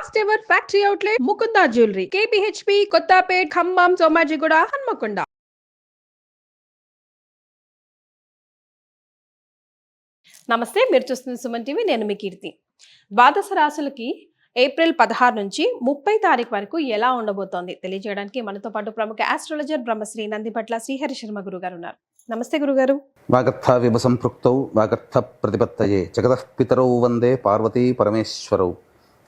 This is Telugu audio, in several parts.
First ever factory outlet Mukunda jewellery KPHB Kothapet Khammam Somajiguda Hanamkonda నమస్తే మీరు చూస్తున్న సుమన్ టీవీ నేను మీ కీర్తి. ద్వాదశ రాశులకి ఏప్రిల్ పదహారు నుంచి ముప్పై తారీఖు వరకు ఎలా ఉండబోతోంది? తెలియజేయడానికి మనతో పాటు ప్రముఖ ఆస్ట్రాలజర్ బ్రహ్మశ్రీ నందిపట్ల శ్రీహరి శర్మ గురుగారు ఉన్నారు. నమస్తే గురుగారు. వాగర్థ విభ సంపృక్తౌ వాగర్థ ప్రతిపత్తయే. జగతః పితరౌ వందే పార్వతీ పరమేశ్వరౌ.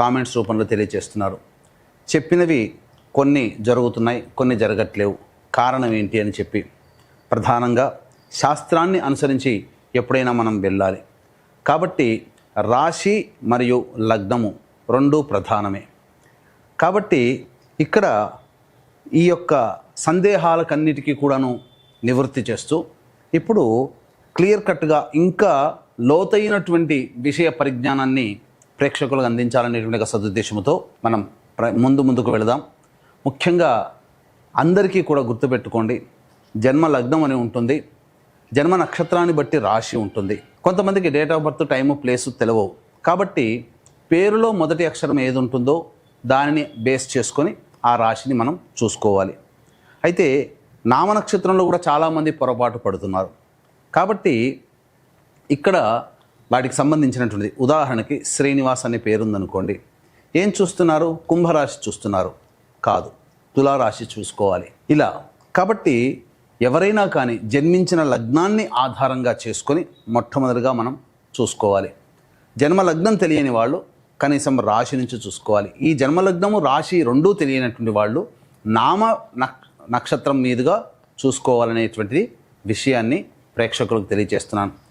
కామెంట్స్ రూపంలో తెలియజేస్తున్నారు. చెప్పినవి కొన్ని జరుగుతున్నాయి కొన్ని జరగట్లేవు. కారణం ఏంటి అని చెప్పి ప్రధానంగా శాస్త్రాన్ని అనుసరించి ఎప్పుడైనా మనం వెళ్ళాలి. కాబట్టి రాశి మరియు లగ్నము రెండు ప్రధానమే. కాబట్టి ఇక్కడ ఈ యొక్క సందేహాలకన్నిటికీ కూడాను నివృత్తి చేస్తూ ఇప్పుడు క్లియర్ కట్గా ఇంకా లోతైనటువంటి విషయ పరిజ్ఞానాన్ని ప్రేక్షకులకు అందించాలనేటువంటి ఒక సదుద్దేశంతో మనం ప్ర- ముందు ముందుకు వెళదాం. ముఖ్యంగా అందరికీ కూడా గుర్తుపెట్టుకోండి జన్మ లగ్నం అని ఉంటుంది జన్మ నక్షత్రాన్ని బట్టి రాశి ఉంటుంది. కొంతమందికి date of birth time place తెలవవు. కాబట్టి పేరులో మొదటి అక్షరం ఏది ఉంటుందో దానిని బేస్ చేసుకొని ఆ రాశిని మనం చూసుకోవాలి. అయితే నామనక్షత్రంలో కూడా చాలామంది పొరపాటు పడుతున్నారు. కాబట్టి ఇక్కడ వాటికి సంబంధించినటువంటిది. ఉదాహరణకి శ్రీనివాస్ అనే పేరుందనుకోండి. ఏం చూస్తున్నారు? కుంభరాశి చూస్తున్నారు. కాదు. తులారాశి చూసుకోవాలి. ఇలా. కాబట్టి ఎవరైనా కానీ జన్మించిన లగ్నాన్ని ఆధారంగా చేసుకొని మొట్టమొదటిగా మనం చూసుకోవాలి. జన్మ లగ్నం తెలియని వాళ్ళు కనీసం రాశి నుంచి చూసుకోవాలి. ఈ జన్మలగ్నము రాశి రెండూ తెలియనటువంటి వాళ్ళు నామ నక్షత్రం మీదుగా చూసుకోవాలనేటువంటిది విషయాన్ని ప్రేక్షకులకు తెలియజేస్తున్నాను.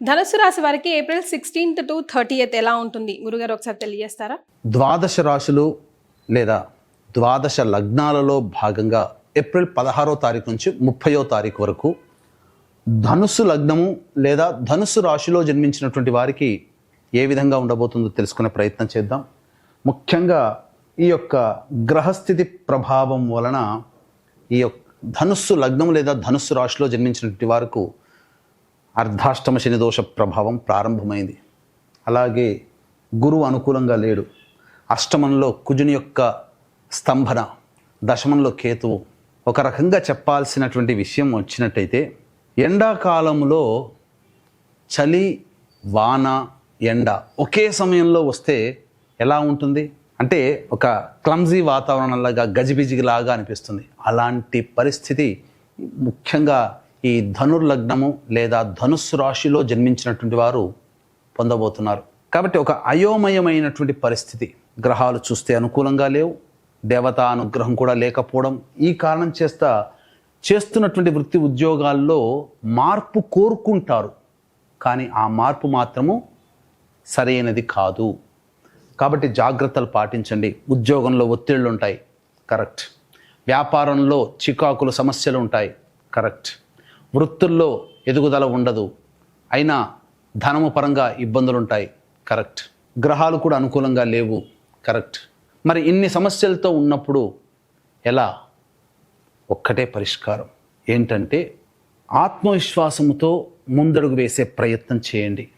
ధనుసు రాశి వారికి ఏప్రిల్ సిక్స్టీన్త్ టు థర్టీయత్ ఎలా ఉంటుంది? గురుగారు ఒకసారి తెలియజేస్తారా? ద్వాదశ రాశులు లేదా ద్వాదశ లగ్నాలలో భాగంగా ఏప్రిల్ పదహారో తారీఖు నుంచి ముప్పయో తారీఖు వరకు ధనుస్సు లగ్నము లేదా ధనుస్సు రాశిలో జన్మించినటువంటి వారికి ఏ విధంగా ఉండబోతుందో తెలుసుకునే ప్రయత్నం చేద్దాం. ముఖ్యంగా ఈ యొక్క గ్రహస్థితి ప్రభావం వలన ఈ యొక్క ధనుస్సు లగ్నం లేదా ధనుస్సు రాశిలో జన్మించినటువంటి వారికి అర్ధాష్టమ శని దోష ప్రభావం ప్రారంభమైంది. అలాగే గురువు అనుకూలంగా లేడు. అష్టమంలో కుజుని యొక్క స్తంభన దశమంలో కేతువు. ఒక రకంగా చెప్పాల్సినటువంటి విషయం వచ్చినట్టయితే ఎండాకాలంలో చలి వాన ఎండ ఒకే సమయంలో వస్తే ఎలా ఉంటుంది? అంటే ఒక క్లమ్జీ వాతావరణంలాగా గజిబిజిలాగా అనిపిస్తుంది. అలాంటి పరిస్థితి ముఖ్యంగా ఈ ధనుర్లగ్నము లేదా ధనుస్సు రాశిలో జన్మించినటువంటి వారు పొందబోతున్నారు. కాబట్టి ఒక అయోమయమైనటువంటి పరిస్థితి గ్రహాలు చూస్తే అనుకూలంగా లేవు. దేవతా అనుగ్రహం కూడా లేకపోవడం ఈ కారణం చేస్తా చేస్తున్నటువంటి వృత్తి ఉద్యోగాల్లో మార్పు కోరుకుంటారు. కానీ ఆ మార్పు మాత్రము సరైనది కాదు. కాబట్టి జాగ్రత్తలు పాటించండి. ఉద్యోగంలో ఒత్తిళ్ళు ఉంటాయి కరెక్ట్. వ్యాపారంలో చికాకులు సమస్యలు ఉంటాయి కరెక్ట్. వృత్తుల్లో ఎదుగుదల ఉండదు. అయినా ధనము పరంగా ఇబ్బందులు ఉంటాయి కరెక్ట్. గ్రహాలు కూడా అనుకూలంగా లేవు. కరెక్ట్. మరి ఇన్ని సమస్యలతో ఉన్నప్పుడు ఎలా? ఒక్కటే పరిష్కారం. ఏంటంటే ఆత్మవిశ్వాసముతో ముందడుగు వేసే ప్రయత్నం చేయండి.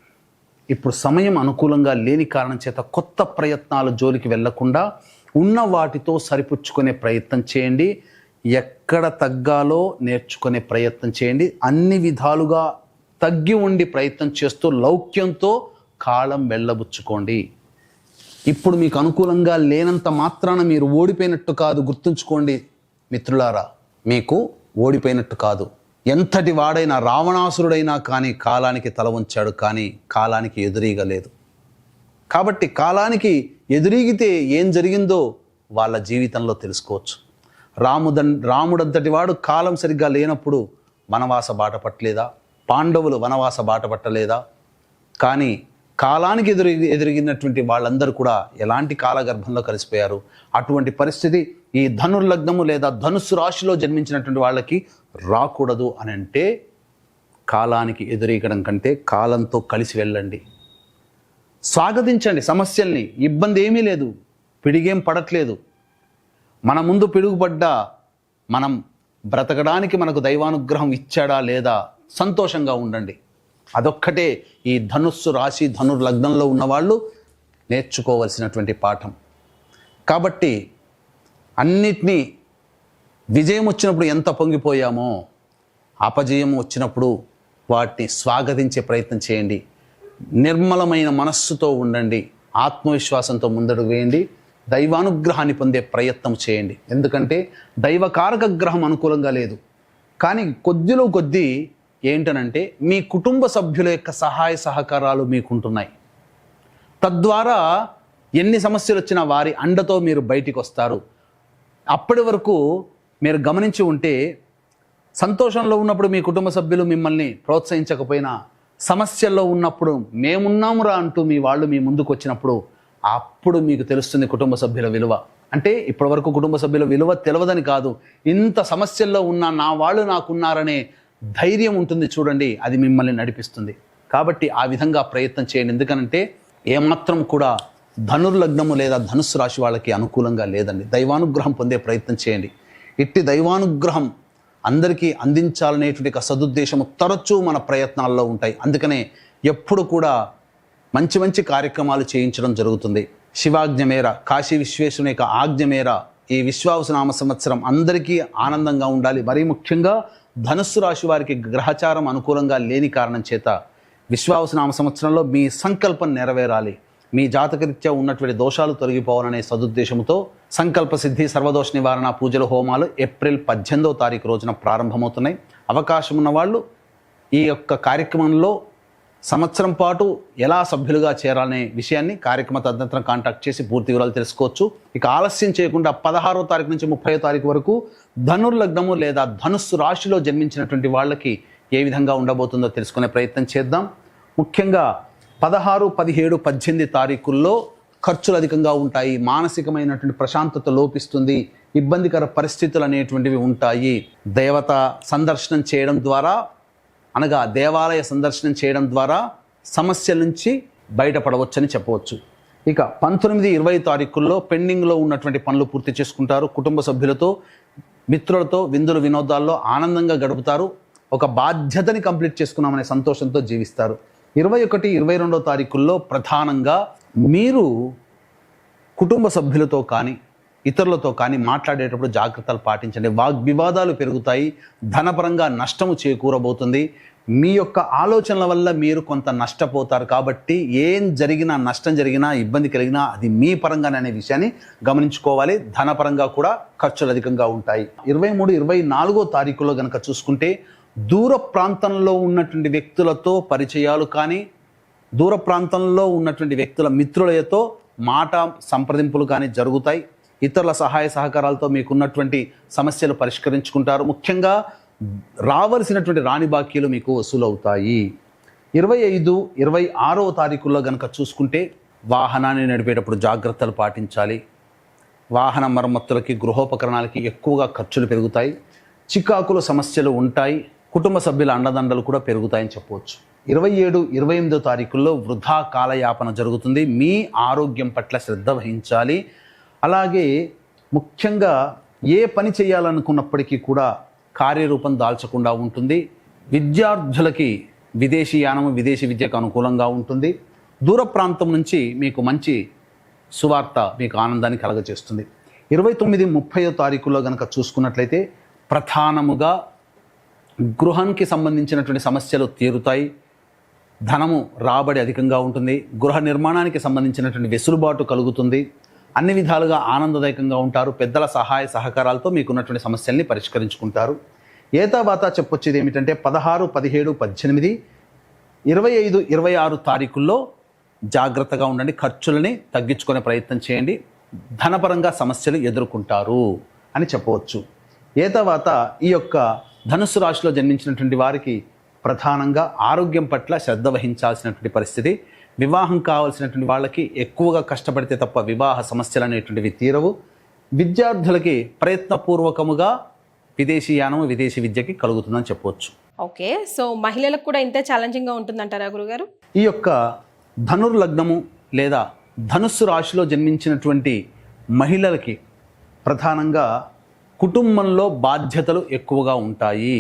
ఇప్పుడు సమయం అనుకూలంగా లేని కారణం చేత కొత్త ప్రయత్నాలు జోలికి వెళ్ళకుండా ఉన్న వాటితో సరిపుచ్చుకునే ప్రయత్నం చేయండి. ఎక్కడ తగ్గాలో నేర్చుకునే ప్రయత్నం చేయండి. అన్ని విధాలుగా తగ్గి ఉండి ప్రయత్నం చేస్తూ లౌక్యంతో కాలం వెళ్ళబుచ్చుకోండి. ఇప్పుడు మీకు అనుకూలంగా లేనంత మాత్రాన మీరు ఓడిపోయినట్టు కాదు గుర్తుంచుకోండి మిత్రులారా. మీకు ఓడిపోయినట్టు కాదు. ఎంతటి వాడైనా రావణాసురుడైనా కానీ కాలానికి తల ఉంచాడు కానీ కాలానికి ఎదురీగలేదు కాబట్టి కాలానికి ఎదురీగితే ఏం జరిగిందో వాళ్ళ జీవితంలో తెలుసుకోవచ్చు. రాముదన్ రాముడంతటి వాడు కాలం సరిగ్గా లేనప్పుడు వనవాస బాట పట్టలేదా? పాండవులు వనవాస బాట పట్టలేదా? కానీ కాలానికి ఎదురు ఎదురిగినటువంటి వాళ్ళందరూ కూడా ఎలాంటి కాలగర్భంలో కలిసిపోయారు? అటువంటి పరిస్థితి ఈ ధనుర్లగ్నము లేదా ధనుస్సు రాశిలో జన్మించినటువంటి వాళ్ళకి రాకూడదు అని అంటే కాలానికి ఎదురీగడం కంటే కాలంతో కలిసి వెళ్ళండి. స్వాగతించండి సమస్యల్ని. ఇబ్బంది ఏమీ లేదు. పిడిగేం పడట్లేదు. మన ముందు పిడుగుపడ్డా మనం బ్రతకడానికి మనకు దైవానుగ్రహం ఇచ్చాడా లేదా సంతోషంగా ఉండండి. అదొక్కటే ఈ ధనుస్సు రాశి ధనుర్లగ్నంలో ఉన్నవాళ్ళు నేర్చుకోవలసినటువంటి పాఠం. కాబట్టి అన్నిటినీ విజయం వచ్చినప్పుడు ఎంత పొంగిపోయామో అపజయం వచ్చినప్పుడు వాటిని స్వాగతించే ప్రయత్నం చేయండి. నిర్మలమైన మనస్సుతో ఉండండి. ఆత్మవిశ్వాసంతో ముందడుగు వేయండి. దైవానుగ్రహాన్ని పొందే ప్రయత్నం చేయండి. ఎందుకంటే దైవకారక గ్రహం అనుకూలంగా లేదు. కానీ కొద్దిలో కొద్దీ ఏంటనంటే మీ కుటుంబ సభ్యుల యొక్క సహాయ సహకారాలు మీకుంటున్నాయి. తద్వారా ఎన్ని సమస్యలు వచ్చినా వారి అండతో మీరు బయటికి వస్తారు అప్పటి వరకు మీరు గమనించి ఉంటే సంతోషంలో ఉన్నప్పుడు మీ కుటుంబ సభ్యులు మిమ్మల్ని ప్రోత్సహించకపోయినా సమస్యల్లో ఉన్నప్పుడు మేమున్నామురా అంటూ మీ వాళ్ళు మీ ముందుకు వచ్చినప్పుడు అప్పుడు మీకు తెలుస్తుంది కుటుంబ సభ్యుల విలువ. అంటే ఇప్పటివరకు కుటుంబ సభ్యుల విలువ తెలియదని కాదు. ఇంత సమస్యల్లో ఉన్న నా వాళ్ళు నాకున్నారనే ధైర్యం ఉంటుంది చూడండి. అది మిమ్మల్ని నడిపిస్తుంది. కాబట్టి ఆ విధంగా ప్రయత్నం చేయండి. ఎందుకనంటే ఏమాత్రం కూడా ధనుర్లగ్నము లేదా ధనుస్సు రాశి వాళ్ళకి అనుకూలంగా లేదండి. దైవానుగ్రహం పొందే ప్రయత్నం చేయండి. ఇట్టి దైవానుగ్రహం అందరికీ అందించాలనేటువంటి ఒక సదుద్దేశము తరచూ మన ప్రయత్నాల్లో ఉంటాయి. అందుకనే ఎప్పుడు కూడా మంచి మంచి కార్యక్రమాలు చేయించడం జరుగుతుంది. శివాజ్ఞ మేర కాశీ విశ్వేశ్వరుని యొక్క ఆజ్ఞ మేర ఈ విశ్వావసనామ సంవత్సరం అందరికీ ఆనందంగా ఉండాలి. మరీ ముఖ్యంగా ధనుస్సు రాశి వారికి గ్రహచారం అనుకూలంగా లేని కారణం చేత విశ్వావసనామ సంవత్సరంలో మీ సంకల్పం నెరవేరాలి. మీ జాతకరీత్యా ఉన్నటువంటి దోషాలు తొలగిపోవాలనే సదుద్దేశంతో సంకల్ప సిద్ధి సర్వదోష నివారణ పూజల హోమాలు ఏప్రిల్ పద్దెనిమిదవ తారీఖు రోజున ప్రారంభమవుతున్నాయి. అవకాశం ఉన్న వాళ్ళు ఈ యొక్క కార్యక్రమంలో సంవత్సరం పాటు ఎలా సభ్యులుగా చేరాలనే విషయాన్ని కార్యక్రమ తదనంతరం కాంటాక్ట్ చేసి పూర్తి వివరాలు తెలుసుకోవచ్చు. ఇక ఆలస్యం చేయకుండా పదహారో తారీఖు నుంచి ముప్పై తారీఖు వరకు ధనుర్లగ్నము లేదా ధనుస్సు రాశిలో జన్మించినటువంటి వాళ్ళకి ఏ విధంగా ఉండబోతుందో తెలుసుకునే ప్రయత్నం చేద్దాం. ముఖ్యంగా పదహారు పదిహేడు పద్దెనిమిది తారీఖుల్లో ఖర్చులు అధికంగా ఉంటాయి. మానసికమైనటువంటి ప్రశాంతత లోపిస్తుంది. ఇబ్బందికర పరిస్థితులు అనేటువంటివి ఉంటాయి. దేవత సందర్శనం చేయడం ద్వారా అనగా దేవాలయ సందర్శనం చేయడం ద్వారా సమస్యల నుంచి బయటపడవచ్చని చెప్పవచ్చు. ఇక పంతొమ్మిది ఇరవై తారీఖుల్లో పెండింగ్లో ఉన్నటువంటి పనులు పూర్తి చేసుకుంటారు. కుటుంబ సభ్యులతో మిత్రులతో విందులు వినోదాల్లో ఆనందంగా గడుపుతారు. ఒక బాధ్యతని కంప్లీట్ చేసుకున్నామనే సంతోషంతో జీవిస్తారు. ఇరవై ఒకటి ఇరవై రెండో తారీఖుల్లో ప్రధానంగా మీరు కుటుంబ సభ్యులతో కానీ ఇతరులతో కానీ మాట్లాడేటప్పుడు జాగ్రత్తలు పాటించండి. వాగ్వివాదాలు పెరుగుతాయి. ధనపరంగా నష్టము చేకూరబోతుంది. మీ యొక్క ఆలోచనల వల్ల మీరు కొంత నష్టపోతారు కాబట్టి ఏం జరిగినా నష్టం జరిగినా ఇబ్బంది కలిగినా అది మీ పరంగానే అనే విషయాన్ని గమనించుకోవాలి. ధనపరంగా కూడా ఖర్చులు అధికంగా ఉంటాయి. ఇరవై మూడు ఇరవై నాలుగో తారీఖులో కనుక చూసుకుంటే దూర ప్రాంతంలో ఉన్నటువంటి వ్యక్తులతో పరిచయాలు కానీ దూర ప్రాంతంలో ఉన్నటువంటి వ్యక్తుల మిత్రులతో మాట సంప్రదింపులు కానీ జరుగుతాయి. ఇతరుల సహాయ సహకారాలతో మీకున్నటువంటి సమస్యలు పరిష్కరించుకుంటారు. ముఖ్యంగా రావలసినటువంటి రాణి బాకీలు మీకు వసూలు అవుతాయి ఇరవై ఐదు ఇరవై ఆరవ తారీఖుల్లో గనక చూసుకుంటే వాహనాన్ని నడిపేటప్పుడు జాగ్రత్తలు పాటించాలి. వాహన మరమ్మతులకి గృహోపకరణాలకి ఎక్కువగా ఖర్చులు పెరుగుతాయి. చికాకుల సమస్యలు ఉంటాయి. కుటుంబ సభ్యుల అండదండలు కూడా పెరుగుతాయని చెప్పవచ్చు. ఇరవై ఏడు ఇరవై ఎనిమిదో తారీఖుల్లో వృధా కాలయాపన జరుగుతుంది. మీ ఆరోగ్యం పట్ల శ్రద్ధ వహించాలి. అలాగే ముఖ్యంగా ఏ పని చేయాలనుకున్నప్పటికీ కూడా కార్యరూపం దాల్చకుండా ఉంటుంది. విద్యార్థులకి విదేశీ యానం విదేశీ విద్యకు అనుకూలంగా ఉంటుంది. దూర ప్రాంతం నుంచి మీకు మంచి సువార్త మీకు ఆనందాన్ని కలగజేస్తుంది. ఇరవై తొమ్మిది ముప్పై తారీఖులో కనుక చూసుకున్నట్లయితే ప్రధానముగా గృహానికి సంబంధించినటువంటి సమస్యలు తీరుతాయి. ధనము రాబడి అధికంగా ఉంటుంది. గృహ నిర్మాణానికి సంబంధించినటువంటి వెసులుబాటు కలుగుతుంది. అన్ని విధాలుగా ఆనందదాయకంగా ఉంటారు. పెద్దల సహాయ సహకారాలతో మీకున్నటువంటి సమస్యల్ని పరిష్కరించుకుంటారు. ఏతావాత చెప్పొచ్చేది ఏమిటంటే పదహారు పదిహేడు పద్దెనిమిది ఇరవై ఐదు ఇరవై ఆరు తారీఖుల్లో జాగ్రత్తగా ఉండండి. ఖర్చులని తగ్గించుకునే ప్రయత్నం చేయండి. ధనపరంగా సమస్యలు ఎదుర్కొంటారు అని చెప్పవచ్చు. ఏ తర్వాత ఈ యొక్క ధనుస్సు రాశిలో జన్మించినటువంటి వారికి ప్రధానంగా ఆరోగ్యం పట్ల శ్రద్ధ వహించాల్సినటువంటి పరిస్థితి. వివాహం కావాల్సినటువంటి వాళ్ళకి ఎక్కువగా కష్టపడితే తప్ప వివాహ సమస్యలు అనేటువంటివి తీరవు. విద్యార్థులకి ప్రయత్నపూర్వకముగా విదేశీ యానము విదేశీ విద్యకి కలుగుతుందని చెప్పవచ్చు ఓకే సో మహిళలకు కూడా ఇంతే ఛాలెంజింగ్గా ఉంటుందంటారా గురుగారు? ఈ యొక్క ధనుర్లగ్నము లేదా ధనుస్సు రాశిలో జన్మించినటువంటి మహిళలకి ప్రధానంగా కుటుంబంలో బాధ్యతలు ఎక్కువగా ఉంటాయి.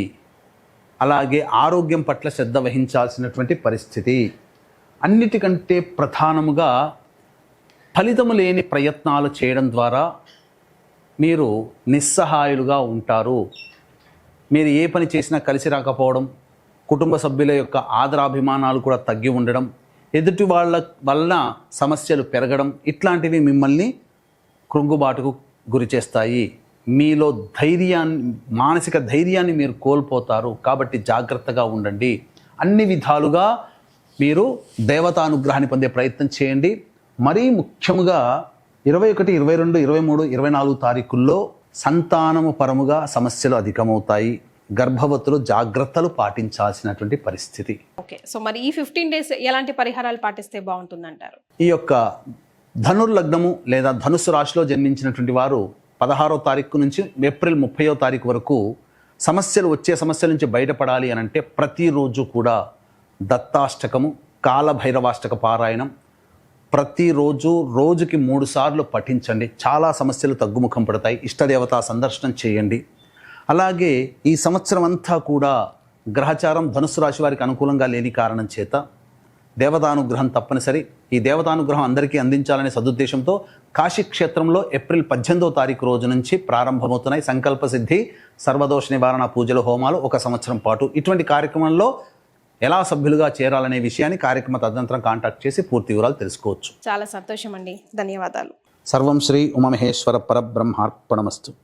అలాగే ఆరోగ్యం పట్ల శ్రద్ధ వహించాల్సినటువంటి పరిస్థితి. అన్నిటికంటే ప్రధానముగా ఫలితము లేని ప్రయత్నాలు చేయడం ద్వారా మీరు నిస్సహాయులుగా ఉంటారు. మీరు ఏ పని చేసినా కలిసి రాకపోవడం కుటుంబ సభ్యుల యొక్క ఆదరాభిమానాలు కూడా తగ్గి ఉండడం ఎదుటి వాళ్ళ వలన సమస్యలు పెరగడం ఇట్లాంటివి మిమ్మల్ని కృంగుబాటుకు గురి చేస్తాయి. మీలో ధైర్యాన్ని మానసిక ధైర్యాన్ని మీరు కోల్పోతారు. కాబట్టి జాగ్రత్తగా ఉండండి. అన్ని విధాలుగా మీరు దేవతానుగ్రహాన్ని పొందే ప్రయత్నం చేయండి. మరీ ముఖ్యముగా ఇరవై ఒకటి ఇరవై రెండు ఇరవై మూడు ఇరవై నాలుగు తారీఖుల్లో సంతానము పరముగా సమస్యలు అధికమవుతాయి. గర్భవతులు జాగ్రత్తలు పాటించాల్సినటువంటి పరిస్థితి. ఓకే. సో మరి ఈ ఫిఫ్టీన్ డేస్ ఎలాంటి పరిహారాలు పాటిస్తే బాగుంటుందంటారు? ఈ యొక్క ధనుర్లగ్నము లేదా ధనుస్సు రాశిలో జన్మించినటువంటి వారు పదహారో తారీఖు నుంచి ఏప్రిల్ ముప్పయో తారీఖు వరకు సమస్యలు వచ్చే సమస్యల నుంచి బయటపడాలి అని అంటే ప్రతిరోజు కూడా దత్తాష్టకము కాలభైరవాష్టక పారాయణం. ప్రతిరోజు రోజుకి మూడు సార్లు పఠించండి. చాలా సమస్యలు తగ్గుముఖం పడతాయి. ఇష్టదేవతా సందర్శనం చేయండి. అలాగే ఈ సంవత్సరం అంతా కూడా గ్రహచారం ధనుసు రాశి వారికి అనుకూలంగా లేని కారణం చేత దేవతానుగ్రహం తప్పనిసరి. ఈ దేవతానుగ్రహం అందరికీ అందించాలనే సదుద్దేశంతో కాశీ క్షేత్రంలో ఏప్రిల్ పద్దెనిమిదో తారీఖు రోజు నుంచి ప్రారంభమవుతున్నాయి. సంకల్ప సిద్ధి సర్వదోష నివారణ పూజలు హోమాలు ఒక సంవత్సరం పాటు. ఇటువంటి కార్యక్రమంలో ఎలా సభ్యులుగా చేరాలనే విషయాన్ని కార్యక్రమ తదనంతరం కాంటాక్ట్ చేసి పూర్తి వివరాలు తెలుసుకోవచ్చు. చాలా సంతోషం అండి ధన్యవాదాలు. సర్వం శ్రీ ఉమమహేశ్వర పరబ్రహ్మార్పణమస్తు.